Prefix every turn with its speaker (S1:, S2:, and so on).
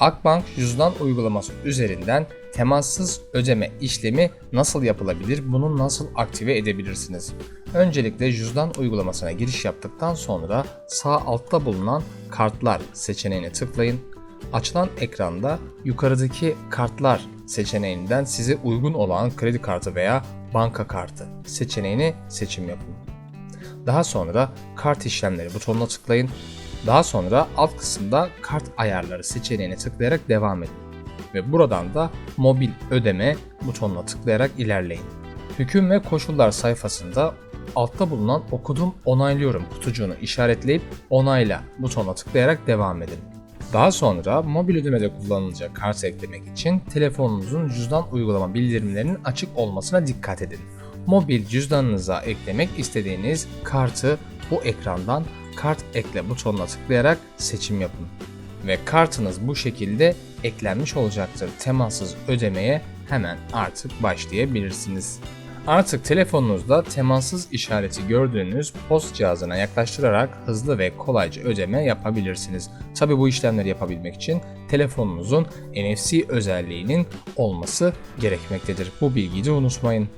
S1: Akbank cüzdan uygulaması üzerinden temassız ödeme işlemi nasıl yapılabilir? Bunu nasıl aktive edebilirsiniz? Öncelikle cüzdan uygulamasına giriş yaptıktan sonra sağ altta bulunan kartlar seçeneğine tıklayın. Açılan ekranda yukarıdaki kartlar seçeneğinden size uygun olan kredi kartı veya banka kartı seçeneğini seçim yapın. Daha sonra kart işlemleri butonuna tıklayın. Daha sonra alt kısımda kart ayarları seçeneğine tıklayarak devam edin. Ve buradan da mobil ödeme butonuna tıklayarak ilerleyin. Hüküm ve koşullar sayfasında altta bulunan okudum onaylıyorum kutucuğunu işaretleyip onayla butonuna tıklayarak devam edin. Daha sonra mobil ödemede kullanılacak kartı eklemek için telefonunuzun cüzdan uygulama bildirimlerinin açık olmasına dikkat edin. Mobil cüzdanınıza eklemek istediğiniz kartı bu ekrandan kart ekle butonuna tıklayarak seçim yapın. Ve kartınız bu şekilde eklenmiş olacaktır. Temassız ödemeye hemen artık başlayabilirsiniz. Artık telefonunuzda temassız işareti gördüğünüz post cihazına yaklaştırarak hızlı ve kolayca ödeme yapabilirsiniz. Tabi bu işlemleri yapabilmek için telefonunuzun NFC özelliğinin olması gerekmektedir. Bu bilgiyi de unutmayın.